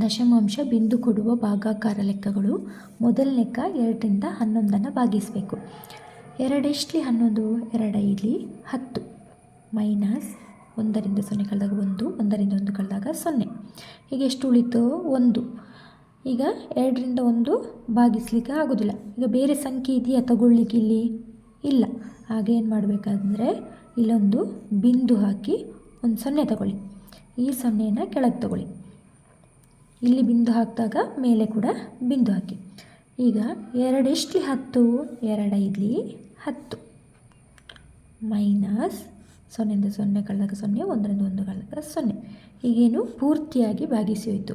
ದಶಮಾಂಶ ಬಿಂದು ಕೊಡುವ ಭಾಗಾಕಾರ ಲೆಕ್ಕಗಳು ಮೊದಲ ಲೆಕ್ಕ ಎರಡರಿಂದ ಹನ್ನೊಂದನ್ನು ಭಾಗಿಸಬೇಕು. ಎರಡೆಷ್ಟಲಿ ಹನ್ನೊಂದು ಎರಡೈಲಿ ಹತ್ತು. ಮೈನಸ್ ಒಂದರಿಂದ ಸೊನ್ನೆ ಕಳೆದಾಗ ಒಂದು, ಒಂದರಿಂದ ಒಂದು ಕಳೆದಾಗ ಸೊನ್ನೆ. ಈಗ ಎಷ್ಟು ಉಳಿತು? ಒಂದು. ಈಗ ಎರಡರಿಂದ ಒಂದು ಭಾಗಿಸ್ಲಿಕ್ಕೆ ಆಗೋದಿಲ್ಲ. ಈಗ ಬೇರೆ ಸಂಖ್ಯೆ ಇದೆಯಾ ತಗೊಳ್ಳಿಕ್ಕೆ ಇಲ್ಲಿ? ಇಲ್ಲ. ಹಾಗೇನು ಮಾಡಬೇಕಾದ್ರೆ ಇಲ್ಲೊಂದು ಬಿಂದು ಹಾಕಿ ಒಂದು ಸೊನ್ನೆ ತಗೊಳ್ಳಿ. ಈ ಸೊನ್ನೆಯನ್ನು ಕೆಳಗೆ ತಗೊಳ್ಳಿ. ಇಲ್ಲಿ ಬಿಂದು ಹಾಕಿದಾಗ ಮೇಲೆ ಕೂಡ ಬಿಂದು ಹಾಕಿ. ಈಗ ಎರಡೆಷ್ಟು ಹತ್ತು? ಎರಡೈದಲಿ ಹತ್ತು. ಮೈನಸ್ ಸೊನ್ನೆಯಿಂದ ಸೊನ್ನೆ ಕಳೆದಾಗ ಸೊನ್ನೆ, ಒಂದರಿಂದ ಒಂದು ಕಳೆದಾಗ ಸೊನ್ನೆ. ಈಗೇನು ಪೂರ್ತಿಯಾಗಿ ಭಾಗಿಸಿ ಹೋಯಿತು.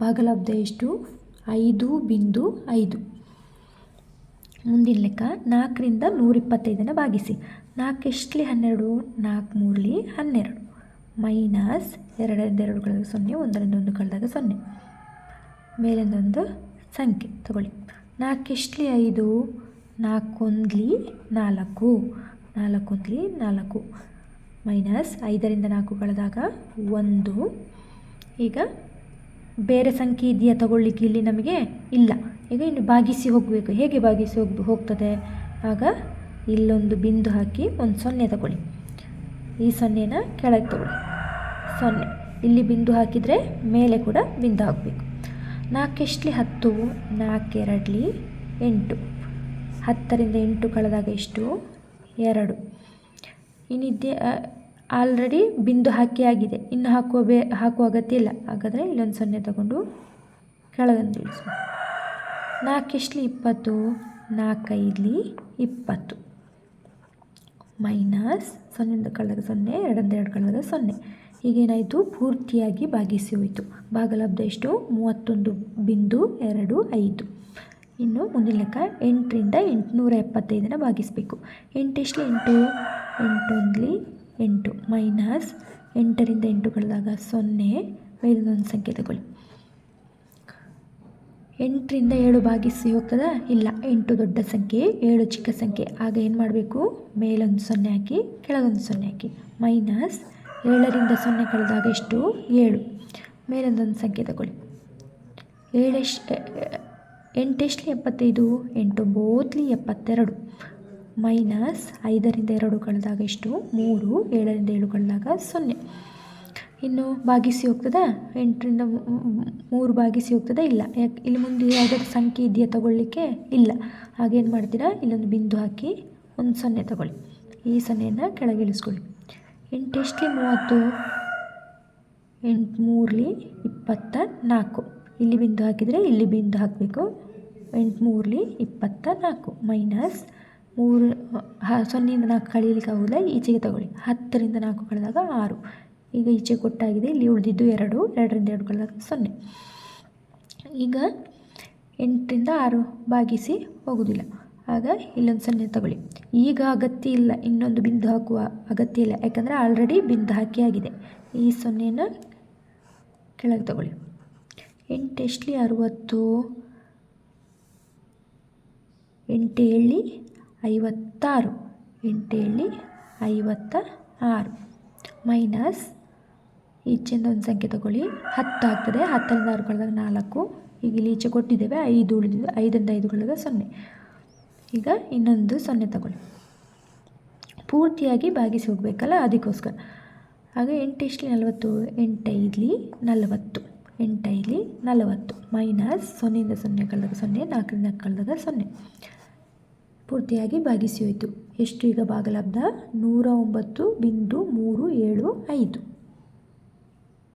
ಭಾಗಲಬ್ಧ ಎಷ್ಟು? ಐದು ಬಿಂದು ಐದು. ಮುಂದಿನ ಲೆಕ್ಕ ನಾಲ್ಕರಿಂದ ನೂರಿಪ್ಪತ್ತೈದನ್ನು ಭಾಗಿಸಿ. ನಾಲ್ಕು ಎಷ್ಟಲಿ ಹನ್ನೆರಡು? ನಾಲ್ಕು ಮೂರಲಿ ಹನ್ನೆರಡು. ಮೈನಸ್ ಎರಡರಿಂದ ಎರಡು ಕಳೆದಾಗ ಸೊನ್ನೆ, ಒಂದರಿಂದ ಒಂದು ಕಳೆದಾಗ ಸೊನ್ನೆ. ಮೇಲಿಂದ ಒಂದು ಸಂಖ್ಯೆ ತಗೊಳ್ಳಿ. ನಾಲ್ಕು ಎಷ್ಟಲಿ ಐದು? ನಾಲ್ಕೊಂದ್ಲಿ ನಾಲ್ಕು. ನಾಲ್ಕೊಂದ್ಲಿ ನಾಲ್ಕು. ಮೈನಸ್ ಐದರಿಂದ ನಾಲ್ಕು ಕಳೆದಾಗ ಒಂದು. ಈಗ ಬೇರೆ ಸಂಖ್ಯೆ ಇದೆಯಾ ತಗೊಳ್ಳಿಕ್ಕೆ ಇಲ್ಲಿ ನಮಗೆ? ಇಲ್ಲ. ಈಗ ಇನ್ನು ಭಾಗಿಸಿ ಹೋಗಬೇಕು. ಹೇಗೆ ಭಾಗಿಸಿ ಹೋಗ್ ಹೋಗ್ತದೆ? ಆಗ ಇಲ್ಲೊಂದು ಬಿಂದು ಹಾಕಿ ಒಂದು ಸೊನ್ನೆ ತಗೊಳ್ಳಿ. ಈ ಸೊನ್ನೆನ ಕೆಳಗೆ ತಗೊಳ್ಳಿ. ಸೊನ್ನೆ. ಇಲ್ಲಿ ಬಿಂದು ಹಾಕಿದರೆ ಮೇಲೆ ಕೂಡ ಬಿಂದು ಹಾಕಬೇಕು. ನಾಲ್ಕೆಷ್ಟಲಿ ಹತ್ತು, ನಾಲ್ಕೆರಡಲಿ ಎಂಟು. ಹತ್ತರಿಂದ ಎಂಟು ಕಳೆದಾಗ ಎಷ್ಟು? ಎರಡು. ಇನ್ನಿದ್ದೆ ಆಲ್ರೆಡಿ ಬಿಂದು ಹಾಕಿ ಆಗಿದೆ. ಇನ್ನು ಹಾಕುವ ಬೇ, ಹಾಕುವ ಅಗತ್ಯ ಇಲ್ಲ. ಹಾಗಾದರೆ ಇಲ್ಲೊಂದು ಸೊನ್ನೆ ತಗೊಂಡು ಕೆಳಗಂದು ಇಳಿಸು ನಾಲ್ಕೆಷ್ಟಲಿ ಇಪ್ಪತ್ತು, ನಾಲ್ಕೈದಲಿ ಇಪ್ಪತ್ತು. ಮೈನಸ್ ಸೊನ್ನೆಯಿಂದ ಕಳೆದಾಗ ಸೊನ್ನೆ, ಎರಡರಿಂದ ಎರಡು ಕಳೆದಾಗ ಸೊನ್ನೆ. ಈಗೇನಾಯಿತು ಪೂರ್ತಿಯಾಗಿ ಭಾಗಿಸಿ ಹೋಯಿತು. ಭಾಗಲಬ್ಧ ಎಷ್ಟು? ಮೂವತ್ತೊಂದು ಬಿಂದು ಎರಡು ಐದು. ಇನ್ನು ಮುಂದಿನ ಲೆಕ್ಕ ಎಂಟರಿಂದ ಎಂಟುನೂರ ಎಪ್ಪತ್ತೈದನ್ನು ಭಾಗಿಸಬೇಕು ಎಂಟೆಷ್ಟು ಎಂಟು. ಎಂಟೊಂದಲಿ? ಎಂಟು. ಮೈನಸ್ ಎಂಟರಿಂದ ಎಂಟು ಕಳೆದಾಗ ಸೊನ್ನೆ. ಮೇಲಿನೊಂದು ಸಂಖ್ಯೆ ತಗೊಳ್ಳಿ. ಎಂಟರಿಂದ ಏಳು ಭಾಗಿಸಿ ಹೋಗ್ತದಾ? ಇಲ್ಲ. ಎಂಟು ದೊಡ್ಡ ಸಂಖ್ಯೆ, ಏಳು ಚಿಕ್ಕ ಸಂಖ್ಯೆ. ಆಗ ಏನು ಮಾಡಬೇಕು? ಮೇಲೊಂದು ಸೊನ್ನೆ ಹಾಕಿ, ಕೆಳಗೊಂದು ಸೊನ್ನೆ ಹಾಕಿ. ಮೈನಸ್ ಏಳರಿಂದ ಸೊನ್ನೆ ಕಳೆದಾಗ ಎಷ್ಟು? ಏಳು. ಮೇಲೊಂದೊಂದು ಸಂಖ್ಯೆ ತಗೊಳ್ಳಿ. ಏಳೆಷ್ಟು ಎಂಟೆಷ್ಟು ಎಪ್ಪತ್ತೈದು, ಎಂಟೊಂಬತ್ತಲಿ ಎಪ್ಪತ್ತೆರಡು. ಮೈನಸ್ ಐದರಿಂದ ಎರಡು ಕಳೆದಾಗ ಎಷ್ಟು? ಮೂರು. ಏಳರಿಂದ ಏಳು ಕಳೆದಾಗ ಸೊನ್ನೆ. ಇನ್ನು ಭಾಗಿಸಿ ಹೋಗ್ತದಾ? ಎಂಟರಿಂದ ಮೂರು ಭಾಗಿಸಿ ಹೋಗ್ತದಾ? ಇಲ್ಲ. ಯಾಕೆ, ಇಲ್ಲಿ ಮುಂದೆ ಯಾವುದಾದ್ರು ಸಂಖ್ಯೆ ಇದೆಯಾ ತಗೊಳ್ಳಿಕ್ಕೆ? ಇಲ್ಲ. ಹಾಗೇನು ಮಾಡ್ತೀರಾ? ಇಲ್ಲೊಂದು ಬಿಂದು ಹಾಕಿ ಒಂದು ಸೊನ್ನೆ ತಗೊಳ್ಳಿ. ಈ ಸೊನ್ನೆಯನ್ನು ಕೆಳಗೆ ಇಳಿಸ್ಕೊಳ್ಳಿ ಎಂಟೆಷ್ಟಲಿ ಮೂವತ್ತು, ಎಂಟು ಮೂರಲಿ ಇಪ್ಪತ್ತ ನಾಲ್ಕು. ಇಲ್ಲಿ ಬಿಂದು ಹಾಕಿದರೆ ಇಲ್ಲಿ ಬಿಂದು ಹಾಕಬೇಕು. ಎಂಟು ಮೂರಲಿ ಇಪ್ಪತ್ತ ನಾಲ್ಕು. ಮೈನಸ್ ಮೂರು ಸೊನ್ನೆಯಿಂದ ನಾಲ್ಕು ಕಳೀಲಿಕ್ಕೆ ಆಗೋದಿಲ್ಲ. ಈಚೆಗೆ ತಗೊಳ್ಳಿ. ಹತ್ತರಿಂದ ನಾಲ್ಕು ಕಳೆದಾಗ ಆರು. ಈಗ ಈಚೆ ಕೊಟ್ಟಾಗಿದೆ. ಇಲ್ಲಿ ಉಳಿದಿದ್ದು ಎರಡು. ಎರಡರಿಂದ ಎರಡು ಕಳೆದಾಗ ಸೊನ್ನೆ. ಈಗ ಎಂಟರಿಂದ ಆರು ಭಾಗಿಸಿ ಹೋಗೋದಿಲ್ಲ. ಆಗ ಇಲ್ಲೊಂದು ಸೊನ್ನೆ ತಗೊಳ್ಳಿ. ಈಗ ಅಗತ್ಯ ಇಲ್ಲ, ಇನ್ನೊಂದು ಬಿಂದು ಹಾಕುವ ಅಗತ್ಯ ಇಲ್ಲ. ಯಾಕಂದರೆ ಆಲ್ರೆಡಿ ಬಿಂದು ಹಾಕಿ ಆಗಿದೆ. ಈ ಸೊನ್ನೆನ ಕೆಳಗೆ ತಗೊಳ್ಳಿ. ಎಂಟೆಷ್ಟಲಿ ಅರುವತ್ತು. ಎಂಟೇಳಿ ಐವತ್ತಾರು. ಎಂಟೇಳಿ ಐವತ್ತ ಆರು ಮೈನಸ್ ಈಚೆಯಿಂದ ಒಂದು ಸಂಖ್ಯೆ ತಗೊಳ್ಳಿ. ಹತ್ತು ಆಗ್ತದೆ. ಹತ್ತರಿಂದ ಆರು ಕಳೆದಾಗ ನಾಲ್ಕು. ಈಗ ಇಲ್ಲಿ ಈಚೆ ಕೊಟ್ಟಿದ್ದೇವೆ. ಐದು ಉಳಿದಿದೆ. ಐದರಿಂದ ಐದು ಕಳೆದಾಗ ಸೊನ್ನೆ. ಈಗ ಇನ್ನೊಂದು ಸೊನ್ನೆ ತಗೊಳ್ಳಿ. ಪೂರ್ತಿಯಾಗಿ ಭಾಗಿಸಿ ಹೋಗಬೇಕಲ್ಲ, ಅದಕ್ಕೋಸ್ಕರ. ಆಗ ಎಂಟೆಷ್ಟಲಿ ನಲವತ್ತು ಎಂಟೈದಲಿ ನಲವತ್ತು ಎಂಟೈದಲಿ ನಲವತ್ತು, ಮೈನಸ್ ಸೊನ್ನೆಯಿಂದ ಸೊನ್ನೆ ಕಳೆದಾಗ ಸೊನ್ನೆ, ನಾಲ್ಕರಿಂದ ಕಳೆದಾಗ ಸೊನ್ನೆ. ಪೂರ್ತಿಯಾಗಿ ಭಾಗಿಸಿ ಹೋಯಿತು. ಎಷ್ಟು ಈಗ ಭಾಗಲಬ್ಧ ನೂರ ಒಂಬತ್ತು ಬಿಂದು ಮೂರು ಏಳು ಐದು.